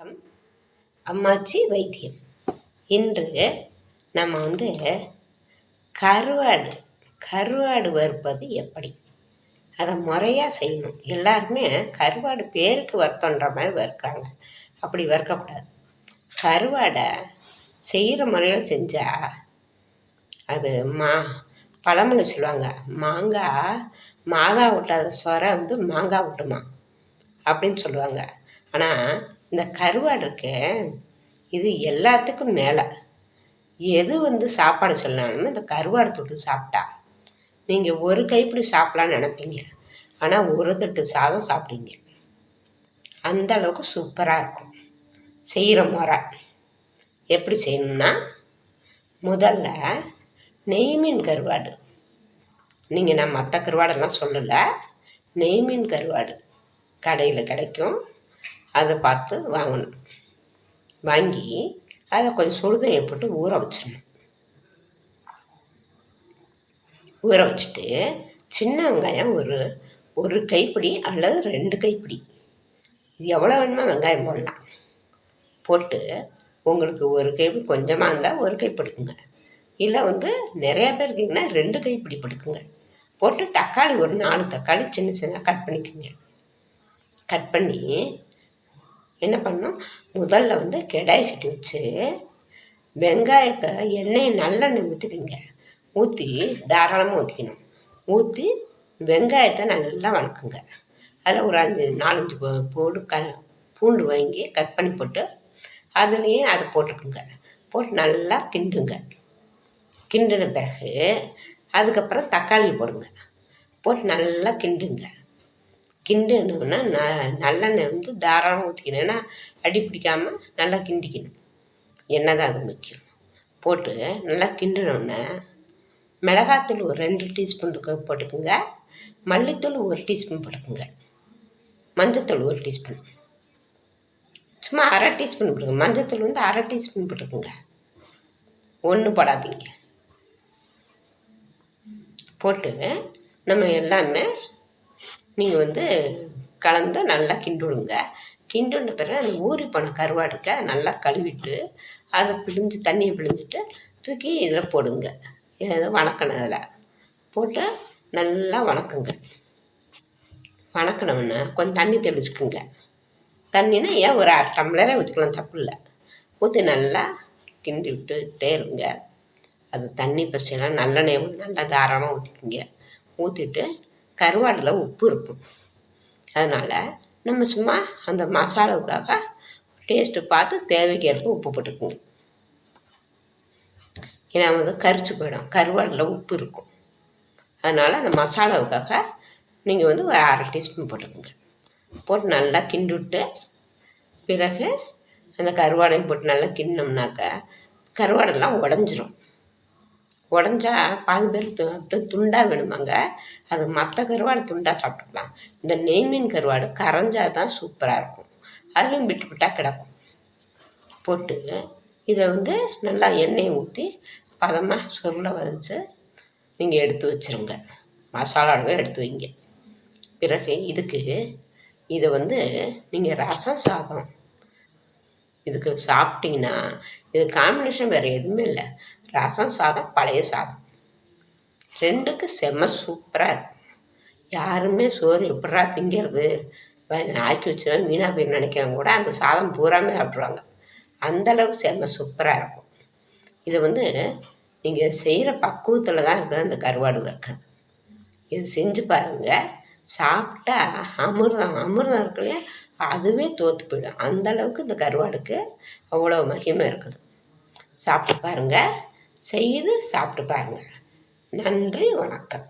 வணக்கம். அம்மாச்சி வைத்தியம். இன்று நம்ம வந்து கருவாடு கருவாடு வறுப்பது எப்படி? அதை முறையாக செய்யணும். எல்லாருமே கருவாடு பேருக்கு வறுத்தோன்ற மாதிரி வறுக்கிறாங்க. அப்படி வறுக்கக்கூடாது. கருவாடை செய்கிற முறையில் செஞ்சால் அது மா பழமொழி சொல்லுவாங்க. மாங்காய் மாதா விட்டாத சொர வந்து மாங்காய் விட்டுமா அப்படின்னு சொல்லுவாங்க. ஆனால் இந்த கருவாடு இருக்கு இது எல்லாத்துக்கும் மேலே. எது வந்து சாப்பாடு சொன்னாலுமே இந்த கருவாடு தொட்டு சாப்பிட்டா நீங்கள் ஒரு கைப்பிடி சாப்பிட்லான்னு நினைப்பீங்க. ஆனால் ஒரு தட்டு சாதம் சாப்பிடுங்க அந்த அளவுக்கு சூப்பராக இருக்கும். செய்கிற முறை. எப்படி செய்யணும்னா முதல்ல நெய் மீன் கருவாடு. நீங்கள் நான் மற்ற கருவாடெல்லாம் சொல்லலை. நெய் மீன் கருவாடு கடையில் கிடைக்கும். அதை பார்த்து வாங்கணும். வாங்கி அதை கொஞ்சம் சுடுதண்ணி போட்டு ஊற வச்சிடணும். ஊற வச்சுட்டு சின்ன வெங்காயம் ஒரு ஒரு கைப்பிடி அல்லது ரெண்டு கைப்பிடி. இது எவ்வளோ வேணுமோ வெங்காயம் போடலாம். போட்டு உங்களுக்கு ஒரு கைப்பிடி கொஞ்சமாக இருந்தால் ஒரு கை பிடிக்குங்க இல்லை வந்து நிறையா பேர் இருக்கீங்கன்னா ரெண்டு கைப்பிடி பிடிக்குங்க போட்டு தக்காளி ஒரு நாலு தக்காளி சின்ன சின்ன கட் பண்ணிக்கோங்க. கட் பண்ணி என்ன பண்ணணும் முதல்ல வந்து கெடாய் சட்டி வச்சு வெங்காயத்தை எண்ணெயை நல்லெண்ணெய் ஊற்றிக்கிங்க ஊற்றி தாராளமாக ஊற்றிக்கணும் ஊற்றி வெங்காயத்தை நல்லா வணக்குங்க. அதில் ஒரு அஞ்சு நாலஞ்சு போடு க பூண்டு வாங்கி கட் பண்ணி போட்டு அதுலேயும் அதை போட்டுக்குங்க. போட்டு நல்லா கிண்டுங்க. கிண்டின பிறகு அதுக்கப்புறம் தக்காளி போடுங்க. போட்டு நல்லா கிண்டுங்க. கிண்டினோன்னா ந நல்லெண்ணெய் வந்து தாராளமாக ஊற்றிக்கணும் ஏன்னா அடி பிடிக்காமல் நல்லா கிண்டிக்கணும். எண்ணெய் தான் அது முக்கியம். போட்டு நல்லா கிண்டினோன்னே மிளகாத்தூள் ஒரு ரெண்டு டீஸ்பூன் போட்டுக்குங்க. மல்லித்தூள் ஒரு டீஸ்பூன் போட்டுக்குங்க. மஞ்சத்தூள் ஒரு டீஸ்பூன். சும்மா அரை டீஸ்பூன் போட்டுங்க மஞ்சத்தூள் வந்து அரை டீஸ்பூன் போட்டுக்குங்க. ஒன்று போடாதீங்க. போட்டு நம்ம எல்லாமே நீங்கள் வந்து கலந்து நல்லா கிண்டுடுங்க. கிண்டுன பிறகு அந்த ஊறி போன கருவாடுக்க நல்லா கழுவிட்டு அதை பிழிஞ்சு தண்ணியை பிழிஞ்சிட்டு தூக்கி இதில் போடுங்க. ஏதோ வணக்கணும் அதில். போட்டு நல்லா வணக்குங்க. வணக்கினோம்னா கொஞ்சம் தண்ணி தெளிச்சுக்குங்க. தண்ணினா ஏன் ஒரு அரை டம்ளரே ஊற்றிக்கலாம் தப்பு இல்லை. ஊற்றி நல்லா கிண்டி விட்டுட்டே இருங்க. அது தண்ணி பசியெல்லாம் நல்லெண்ணெய் நல்லா தாராளமாக ஊற்றிக்கிங்க ஊற்றிட்டு கருவாடில் உப்பு இருக்கும். அதனால் நம்ம சும்மா அந்த மசாலாவுக்காக டேஸ்ட்டு பார்த்து தேவைக்கேற்ப உப்பு போட்டுக்கோங்க ஏன்னா வந்து கரிச்சு போயிடும். கருவாடில் உப்பு இருக்கும். அதனால் அந்த மசாலாவுக்காக நீங்கள் வந்து ஒரு அரை டீஸ்பூன் போட்டுக்கோங்க. போட்டு நல்லா கிண்டுவிட்டு பிறகு அந்த கருவாடையும் போட்டு நல்லா கிண்டினோம்னாக்கா கருவாடெல்லாம் உடஞ்சிரும். உடஞ்சா பாதி பேர் துண்டாக வேணுமாங்க. அது மற்ற கருவாடு துண்டாக சாப்பிட்டுக்கலாம். இந்த நெய் மீன் கருவாடு கரைஞ்சால் தான் சூப்பராக இருக்கும். அதுலேயும் விட்டு விட்டால் கிடக்கும். போட்டு இதை வந்து நல்லா எண்ணெயை ஊற்றி பதமாக சுருளை வச்சு நீங்கள் எடுத்து வச்சுருங்க. மசாலாவே எடுத்து வைங்க. பிறகு இதுக்கு இதை வந்து நீங்கள் ரசம் சாதம் இதுக்கு சாப்பிட்டீங்கன்னா இது காம்பினேஷன் வேறு எதுவுமே இல்லை. ரசம் சாதம் பழைய சாதம். ரெண்டுக்கு செம்ம சூப்பராக இருக்கும் யாருமே சோறு எப்படா திங்கிறது? ஆக்கி வச்சுருவேன் வீணாக போய் நினைக்கிறவங்க கூட அந்த சாதம் பூராமே சாப்பிட்ருவாங்க அந்தளவுக்கு செம்ம சூப்பராக இருக்கும். இது வந்து நீங்கள் செய்கிற பக்குவத்தில் தான் இருக்குது அந்த கருவாடு வறுக்கிறது இது செஞ்சு பாருங்கள் சாப்பிட்டா அமிர்தம் அமிர்தம் இருக்குல்லையா அதுவே தோற்று போயிடும். அந்தளவுக்கு இந்த கருவாடுக்கு அவ்வளோ மகிமை இருக்குது. சாப்பிட்டு பாருங்கள் செய்து சாப்பிட்டு பாருங்கள் நன்றி வணக்கம்.